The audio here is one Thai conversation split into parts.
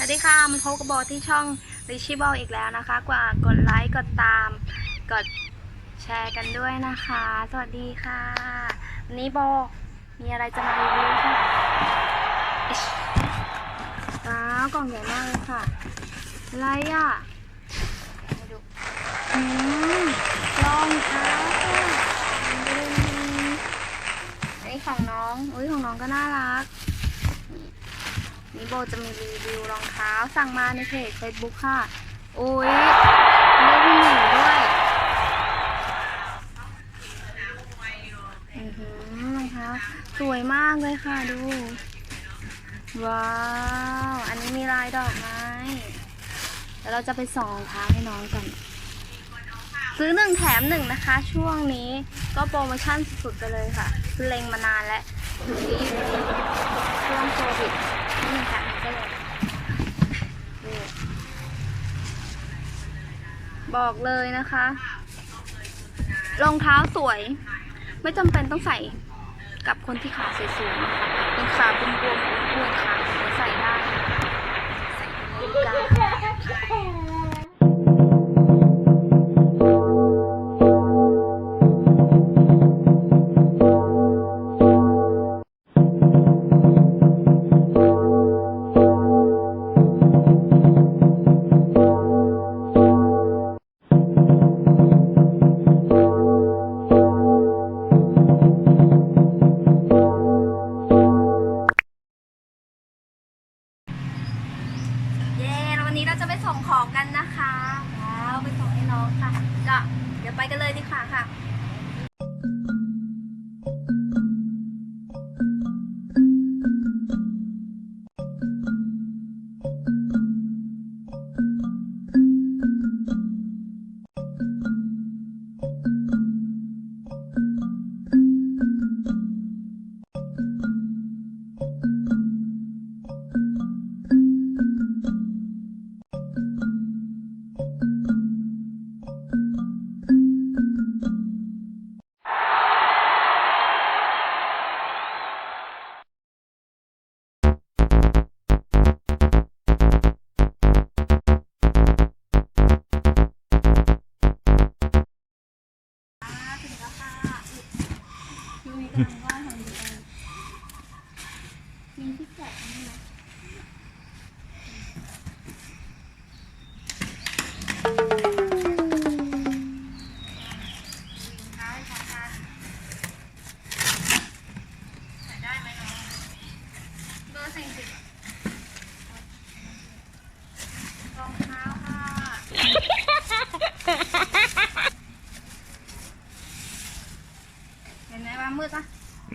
สวัสดีค่ะมันพบกับโบที่ช่อง r i c h i b a l อีกแล้วนะคะ กว่ากดไลค์ กดตาม กดแชร์กันด้วยนะคะ สวัสดีค่ะวันนี้โบมีอะไรจะมารีวิวค่ะว้าวกล่องใหญ่มากเลยค่ะอะไรอะมาดูอืมรองเท้าค่ะอันนี้ของน้อง อุ้ยของน้องก็น่ารัก นี่โบจะมีรีวิวรองเท้าสั่งมาในเพจ Facebook ค่ะ อุ้ยเลือกพี่หนึ่งด้วยอือหือรองเท้าสวยมากเลยค่ะดู ว้าว อันนี้มีลายดอกไม้เดี๋ยวเราจะไปส่องรองเท้าให้น้องกัน ซื้อหนึ่งแถมหนึ่งนะคะ ช่วงนี้ก็โปรโมชั่นสุดๆไปเลยค่ะเล็งมานานแล้วถึงนี้ช่วงโควิด นึ่งแถมหนึ่งก็เลยบอกเลยนะคะ รองเท้าสวย ไม่จำเป็นต้องใส่กับคนที่ขาสวยๆนะคะเป็นขาบวมๆอ้วนๆขา เห็นไหมว่ามืดปะ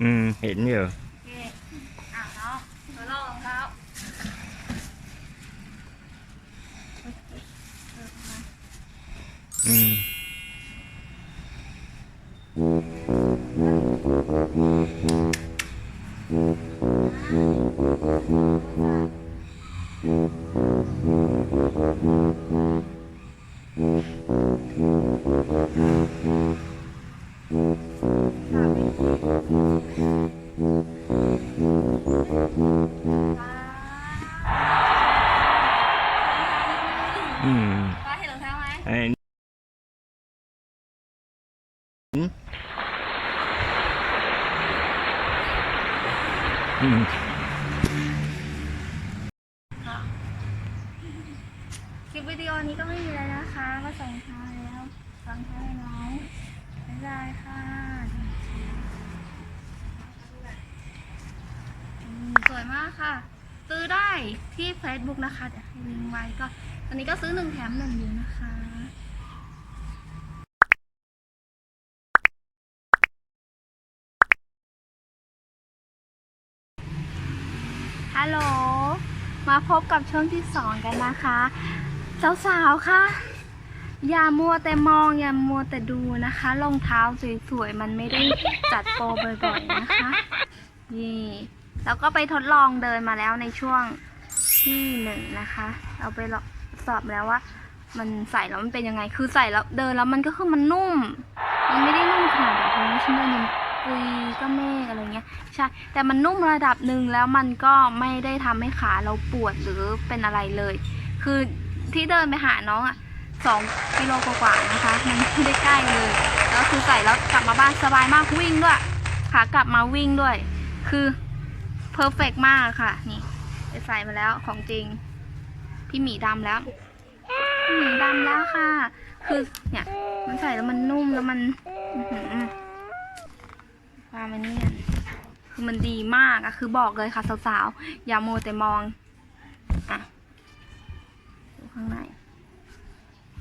อืม เห็นอยู่โอเคอะเนาะเดี๋ยวลองรองเท้าเฮ้ยเฮ้ยเออมาอืม อืมป้าเห็นรองเท้าไหมไอ้อืมคลิปวิดีโอนี้ก็ไม่มีแล้วนะคะมาส่งท้ายแล้วส่งท้ายให้น้องบ๊ายบายค่ะอืมสวยมากค่ะ ซื้อได้ที่ Facebook นะคะเดี๋ยวให้ลิงก์ไว้ก็ ตอนนี้ก็ซื้อหนึ่งแถมหนึ่งอยู่นะคะ ฮัลโหล มาพบกับช่วงที่สองกันนะคะ สาวๆค่ะ อย่ามัวแต่มองอย่ามัวแต่ดูนะคะรองเท้าสวยๆ มันไม่ได้จัดโปรบ่อยๆนะคะ นี่ แล้วก็ไปทดลองเดินมาแล้วในช่วงที่หนึ่งนะคะเราไปลอง สอบแล้วว่า มันใส่แล้วมันเป็นยังไง คือใส่แล้วเดินแล้วมันก็คือมันนุ่ม มันไม่ได้นุ่มขนาดแบบนี้ฉันเดินปุยก็เมฆอะไรเงี้ย ใช่ แต่มันนุ่มระดับหนึ่งแล้วมันก็ไม่ได้ทำให้ขาเราปวดหรือเป็นอะไรเลย คือที่เดินไปหาน้องอะสองกิโลกว่าๆนะคะ มันไม่ได้ใกล้เลย แล้วคือใส่แล้วกลับมาบ้านสบายมากวิ่งด้วย ขากลับมาวิ่งด้วย คือเพอร์เฟกมากค่ะ นี่ไปใส่มาแล้วของจริง พี่หมีดำแล้วพี่หมีดำแล้วค่ะ คือเนี่ย มันใส่แล้วมันนุ่มแล้วมันความันเนี่ยคือมันดีมากอะคือบอกเลยค่ะสาวๆ อย่าโมแต่มองอะดูข้างใน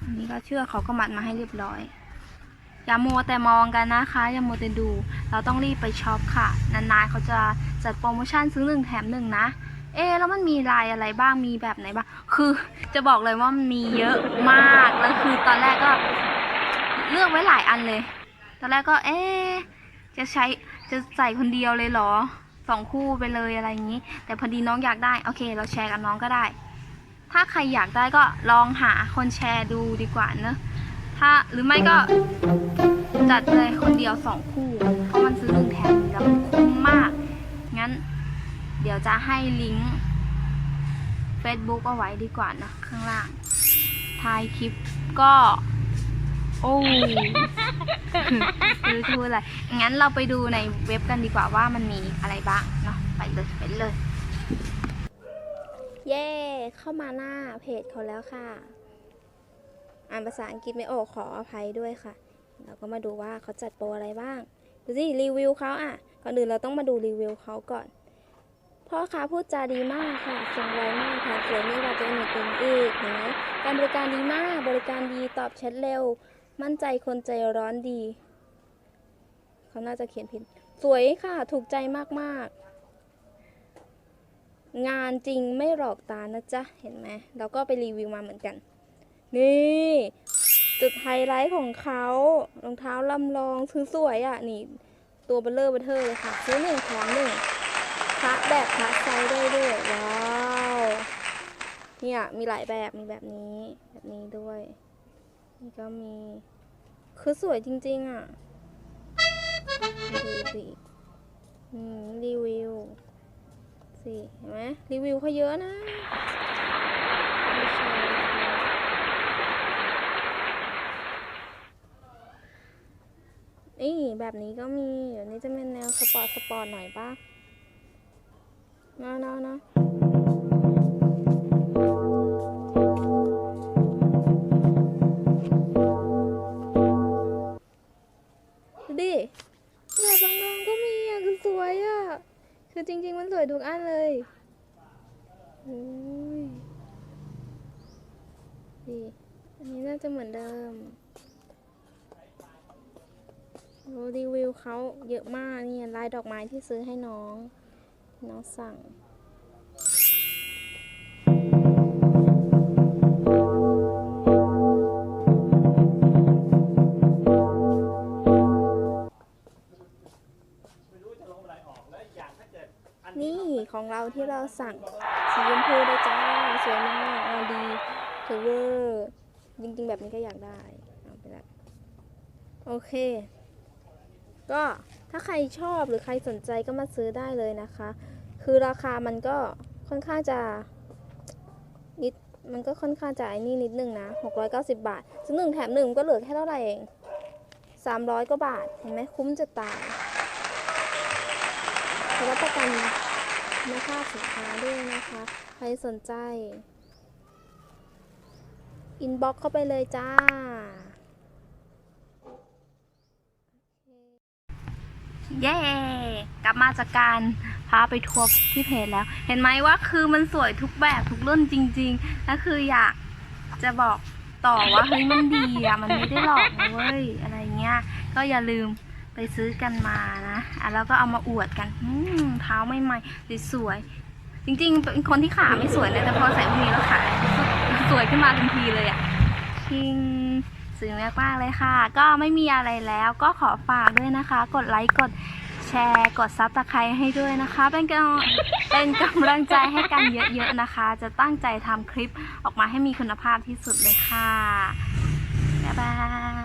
อันนี้ก็เชือกเขาก็มัดมาให้เรียบร้อย อย่าโมแต่มองกันนะคะ อย่าโมแต่ดู เราต้องรีบไปช็อปค่ะ นานๆเขาจะจัดโปรโมชั่นซื้อหนึ่งแถมหนึ่งนะ เอ๊แล้วมันมีลายอะไรบ้างมีแบบไหนบ้างคือจะบอกเลยว่ามันมีเยอะมากแล้วคือตอนแรกก็เลือกไว้หลายอันเลย ตอนแรกก็ เอ๊จะใช้จะใส่คนเดียวเลยเหรอสองคู่ไปเลยอะไรอย่างนี้ แต่พอดีน้องอยากได้โอเค เราแชร์กับน้องก็ได้ ถ้าใครอยากได้ก็ลองหาคนแชร์ดูดีกว่าเนอะถ้าหรือไม่ก็จัดเลยคนเดียวสองคู่เพราะมันซื้อหนึ่งแถม เดี๋ยวจะให้ลิงก์ Facebook เอาไว้ดีกว่านะข้างล่างท้ายคลิปก็ โอ้คือคืออะไร งั้นเราไปดูในเว็บกันดีกว่าว่ามันมีอะไรบ้างเนาะไปเลยไปเลย เย่เข้ามาหน้าเพจเขาแล้วค่ะ อ่านภาษาอังกฤษไม่ออกขออภัยด้วยค่ะ เราก็มาดูว่าเขาจัดโปรอะไรบ้าง ดูสิรีวิวเขาอะ ก่อนอื่นเราต้องมาดูรีวิวเขาก่อน พ่อค้าพูดจาดีมากค่ะส่งไวมากค่ะสวยไม่กว่าตัวอื่นๆอีกเห็นไหมการบริการดีมาก บริการดีตอบแชทเร็ว มั่นใจคนใจร้อนดี เขาน่าจะเขียนผิด สวยค่ะ ถูกใจมากๆ งานจริงไม่หลอกตานะจ๊ะ เห็นไหมเราก็ไปรีวิวมาเหมือนกัน นี่ จุดไฮไลท์ของเขารองเท้าลำลองซื้อสวยอะ นี่ ตัวเบลเลอร์เบลเทอร์เลยค่ะ ซื้อหนึ่งแถมหนึ่ง พระแบบพระไซส์ได้ด้วยว้าวเนี่ยมีหลายแบบมีแบบนี้แบบนี้ด้วยนี่ก็มีคือสวยจริงๆอะดูสิอืมรีวิวสิเห็นไหมรีวิวเขาเยอะนะนี่แบบนี้ก็มีเดี๋ยวนี้จะเป็นแนวสปอร์ตสปอร์ตหน่อยป่ะ นาะเนาะนาะดิแบบบางๆก็มีอะคือสวยอะ คือจริง ๆ มันสวยทุกอันเลยโอ้ยดิอันนี้น่าจะเหมือนเดิมรีวิวเขาเยอะมากเนี่ยลายดอกไม้ที่ซื้อให้น้อง น้องสั่งนี่ของเราที่เราสั่งสีชมพูเลยจ้า สวยมากงานดีเทเวอร์จริงๆ แบบนี้ก็อยากได้เอาไปละโอเค ก็ถ้าใครชอบหรือใครสนใจก็มาซื้อได้เลยนะคะ คือราคามันก็ค่อนข้างจะนิดมันก็ค่อนข้างจะไอ้นี่นิดนึงนะ 690 บาทซื้อหนึ่งแถมหนึ่งก็เหลือแค่เท่าไหร่เอง 300กว่าบาท เห็นไหมคุ้มจะตายเขารับประกันคุณภาสินค้าด้วยนะคะ ใครสนใจ อินบ็อกเข้าไปเลยจ้า เย้ กลับมาจากการาไปทัวร์ที่เพจแล้ว เห็นไหมว่าคือมันสวยทุกแบบทุกรุ่นจริงๆแล้วคืออยากจะบอกต่อว่าเฮ้ยมันดีอะมันไม่ได้หลอกนะเว้ยอะไรเงี้ย ก็อย่าลืมไปซื้อกันมานะอะแล้วก็เอามาอวดกันอืมเท้าไม่ใหม่สวยๆจริงๆเป็นคนที่ขาไม่สวยนะแต่พอใส่พวกนี้แล้วขาสวยขึ้นมาทันทีเลยอะชิงสื่อมากๆเลยค่ะ ก็ไม่มีอะไรแล้วก็ขอฝากด้วยนะคะ กดไลค์กด แชร์ กดซับสไคร้ให้ด้วยนะคะ เป็นกำเป็นกำลังใจให้กันเยอะๆนะคะ จะตั้งใจทำคลิปออกมาให้มีคุณภาพที่สุดเลยค่ะ บ๊ายบาย